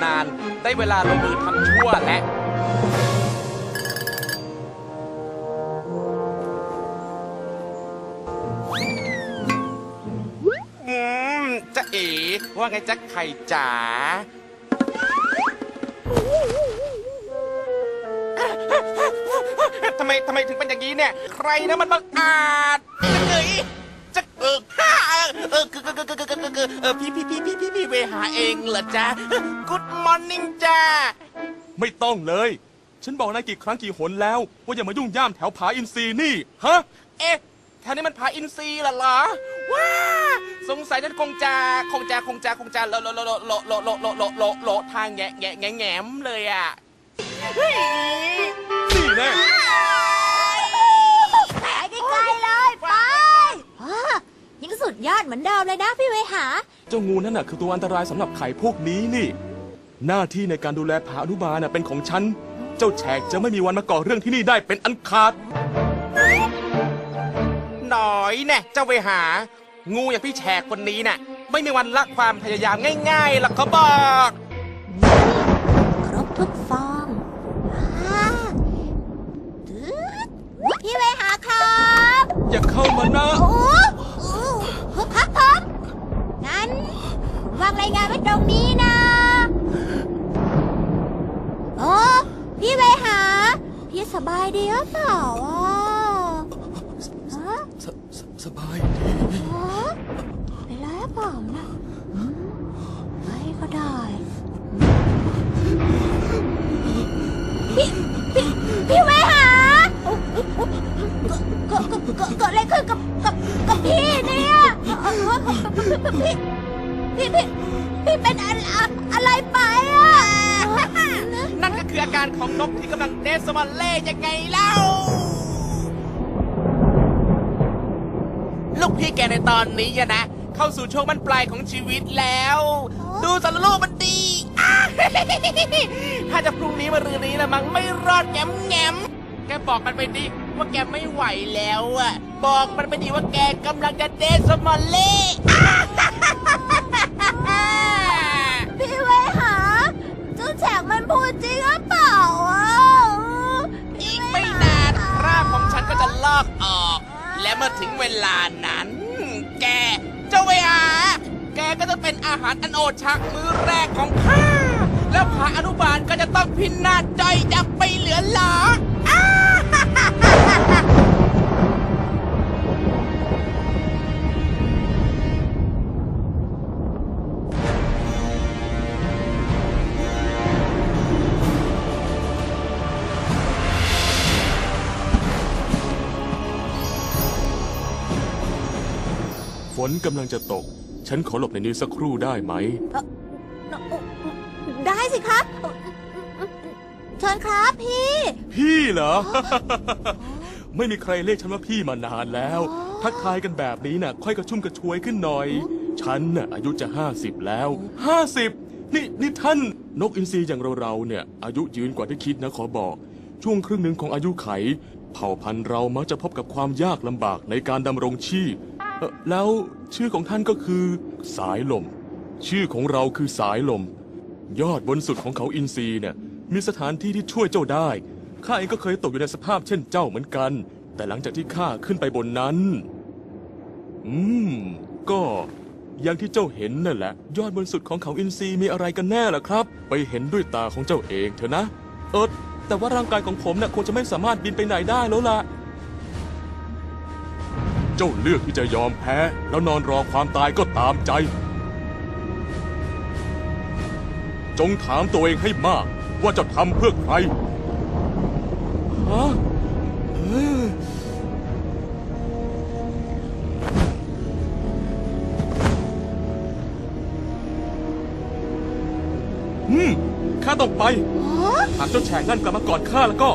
านาน ได้เวลาลงมือทำชั่วและ อืมจะเอ๋ว่าไงจ๊ะไข่จ๋า ทำไมทำไมถึงเป็นอย่างนี้เนี่ย ใครนะมันบังอาจจะเอ๋ เออฮ่าเออคือคือคือคือคือคือคือเออพี่พี่พี่พี่พี่พี่เวหาเองเหรอจ๊ะ Good morning จ้าไม่ต้องเลย ฉันบอกนายกี่ครั้งกี่หนแล้ว ว่าอย่ามายุ่งย่ามแถวผาอินทรีนี่ ฮะ เอ๊ะแถวนี้มันผาอินทรีย์เหรอเหรอ ว้า สงสัยนั่นคงจะคงจะคงจะคงจะโลโลโลโลโลโลโลโลโลโลทางแงะแงะแงะแงมเลยอะเฮ้ยนี่แน่ ไปไกลๆเลยไปอ้ายัง สุดยอดเหมือนเดิมเลยนะพี่เวหา เจ้างูนั่นน่ะคือตัวอันตรายสำหรับไข่พวกนี้นี่ หน้าที่ในการดูแลผาอนุบาลน่ะเป็นของฉัน เจ้าแฉกจะไม่มีวันมาก่อเรื่องที่นี่ได้เป็นอันขาด หน่อยแน่เจ้าเวหา งูอย่างพี่แฉกคนนี้น่ะ ไม่มีวันละความพยายามง่ายๆหรอกเขาบอก ครบทุกฟองอ่าตึ๊ดพี่เวหาครับ อย่าเข้ามานะ โอ้โห รายงานไว้ตรงนี้นะ โอ้พี่เวหา พี่สบายดีหรือเปล่าอะฮะสสสบายดีฮะเป็นไรหรือเปล่านะอืมไม่ก็ได้พี่พี่พี่เวหาเกิดเกิดเกิดเกิดอะไรขึ้นกับกับกับพี่เนี่ยเอ่อพี่พี่พี่ พี่เป็นอะไรอะไรไปอะนั่นก็คืออาการของนกที่กำลังเดสมาเล่ยังไงเล่า ลูกพี่แกในตอนนี้อะนะ เข้าสู่ช่วงบรรปลายของชีวิตแล้ว ดูสารลูกมันดีอ้าถ้าจะพรุ่งนี้มารืนนี้ละมั้งไม่รอดแง้มแง้มแกบอกมันไปดิว่าแกไม่ไหวแล้วอะบอกมันไปดิว่าแกกำลังจะเดสมาเล่ารอันโอชะมื้อแรกของข้า แล้วผาอนุบาลก็จะต้องพินาศจ้อยยับไปเหลือหลออ้าฝนกำลังจะตก ฉันขอหลบในนี้สักครู่ได้ไหม ได้สิครับเชิญครับพี่ พี่เหรอ ไม่มีใครเรียกฉันว่าพี่มานานแล้วอ๋อทักทายกันแบบนี้น่ะ ค่อยกระชุ่มกระชวยขึ้นหน่อย ฉันน่ะอายุจะห้าสิบแล้วห้าสิบนี่นี่ท่านนกอินทรีอย่างเราๆเนี่ย อายุยืนกว่าที่คิดนะขอบอก ช่วงครึ่งหนึ่งของอายุไข เผ่าพันธุ์เรามักจะพบกับความยากลำบากในการดำรงชีพ เอ่อแล้วชื่อของท่านก็คือ สายลม ชื่อของเราคือสายลม ยอดบนสุดของเขาอินทรีเนี่ยมีสถานที่ที่ช่วยเจ้าได้ข้าเองก็เคยตกอยู่ในสภาพเช่นเจ้าเหมือนกัน แต่หลังจากที่ข้าขึ้นไปบนนั้น อืม ก็อย่างที่เจ้าเห็นนั่นแหละ ยอดบนสุดของเขาอินทรีมีอะไรกันแน่ล่ะครับ ไปเห็นด้วยตาของเจ้าเองเถอะนะ เออแต่ว่าร่างกายของผมน่ะคงจะไม่สามารถบินไปไหนได้แล้วล่ะ เจ้าเลือกที่จะยอมแพ้ แล้วนอนรอความตายก็ตามใจ จงถามตัวเองให้มากว่าจะทำเพื่อใครฮะเอออืมข้าต้องไป หากเจ้าแฉกนั่นกลับมาก่อนข้าแล้วก็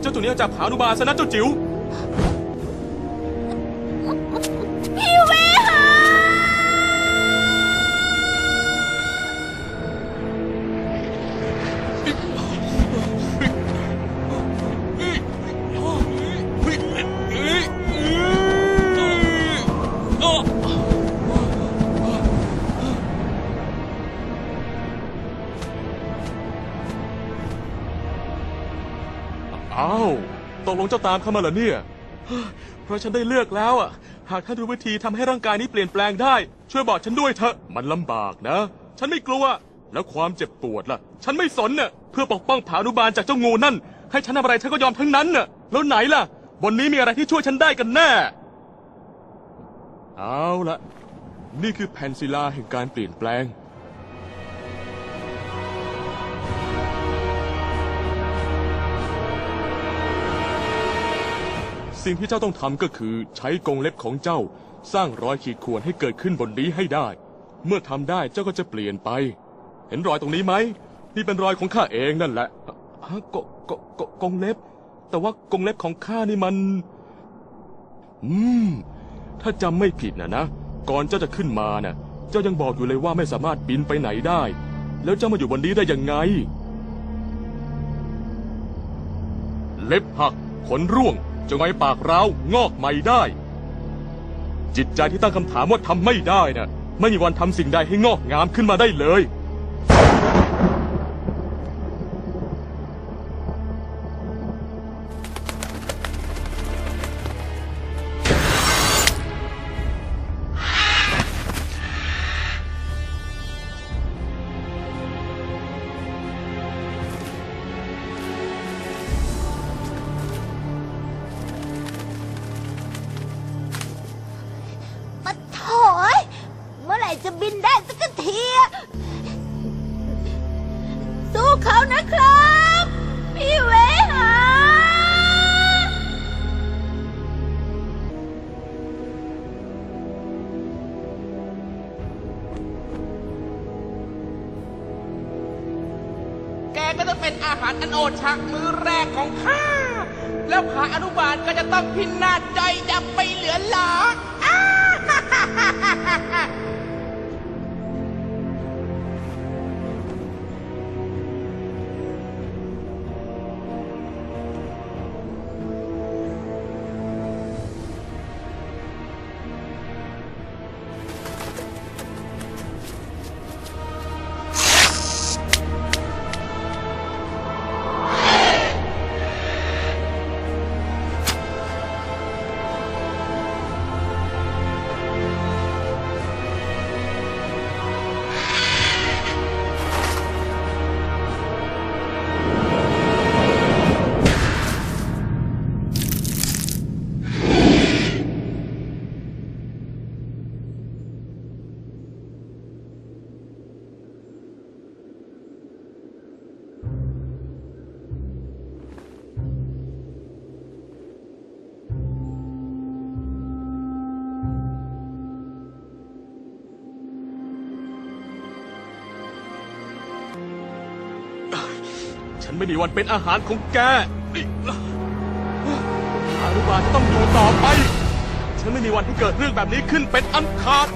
เจ้าตัวนี้จะผาอนุบาลซะนะเจ้าจิ๋ว อ้าวตกลงเจ้าตามเข้ามาเหรอเนี่ย เพราะฉันได้เลือกแล้วอะ หากท่านรู้วิธีทำให้ร่างกายนี้เปลี่ยนแปลงได้ ช่วยบอกฉันด้วยเถอะ มันลำบากนะ ฉันไม่กลัว แล้วความเจ็บปวดล่ะ ฉันไม่สนน่ะ เพื่อปกป้องผานุบาลจากเจ้างูนั่น ให้ฉันทำอะไรฉันก็ยอมทั้งนั้นน่ะ แล้วไหนล่ะ บนนี้มีอะไรที่ช่วยฉันได้กันแน่ เอาละนี่คือแผ่นศิลาแห่งการเปลี่ยนแปลง สิ่งที่เจ้าต้องทำก็คือใช้กรงเล็บของเจ้า สร้างรอยขีดข่วนให้เกิดขึ้นบนนี้ให้ได้ เมื่อทำได้เจ้าก็จะเปลี่ยนไป เห็นรอยตรงนี้ไหมนี่เป็นรอยของข้าเองนั่นแหละฮะกกกกกรงเล็บ แต่ว่ากรงเล็บของข้านี่มัน อืม ถ้าจำไม่ผิดนะนะ ก่อนเจ้าจะขึ้นมาน่ะ เจ้ายังบอกอยู่เลยว่าไม่สามารถบินไปไหนได้ แล้วเจ้ามาอยู่บนนี้ได้ยังไง เล็บหักขนร่วง จงไอปากเรางอกใหม่ได้ จิตใจที่ตั้งคำถามว่าทำไม่ได้น่ะไม่มีวันทำสิ่งใดให้งอกงามขึ้นมาได้เลย เป็นอันโอชะมื้อแรกของข้า แล้วขาอนุบาลก็จะต้องพินาศใจยดับไปเหลือหลาอ้า นไม่มีวันเป็นอาหารของแกอารุบาลจะต้องอยู่ต่อไป ฉันไม่มีวันที่เกิดเรื่องแบบนี้ขึ้นเป็นอันขาด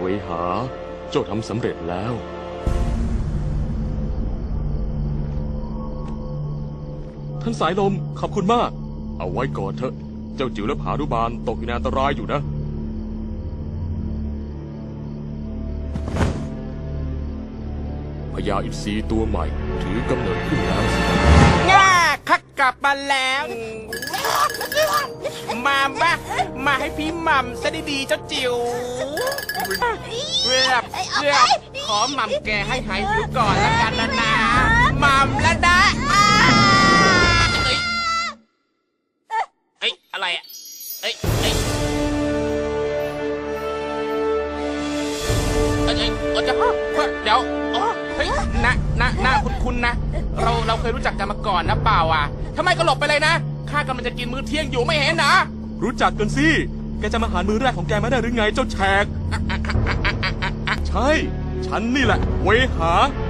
เวหา เจ้าทำสำเร็จแล้ว ท่านสายลมขอบคุณมาก เอาไว้ก่อนเถอะ เจ้าจิ๋วและผารุบาลตกอยู่ในอันตรายอยู่นะ พญาอินทรีตัวใหม่ถือกำเนิดขึ้นแล้วสิ กลับมาแล้ว มาบ้ามาให้พี่หม่ำซะดีๆเจ้าจิ๋วเพื่อเพื่อขอหม่ำแกให้หายหิวก่อนแล้วกันนะนะหม่ำและนะอ้าเอ้ยเอ้ยอะไรอะเอ้ยเอ้ยเอ้ยเอ้ยเอ้ยเดี๋ยวเดี๋ยวอ๋อเฮ้ยนะนะนะคุณคุณนะ เราเราเคยรู้จักกันมาก่อนนะเปล่าอะทำไมก็หลบไปเลยนะ ข้ากำลังจะกินมื้อเที่ยงอยู่ไม่เห็นนะรู้จักกันสิ แกจะมาหารมือแรกของแกไม่ได้หรือไงเจ้าแฉก ใช่ ฉันนี่แหละ เวหาแย่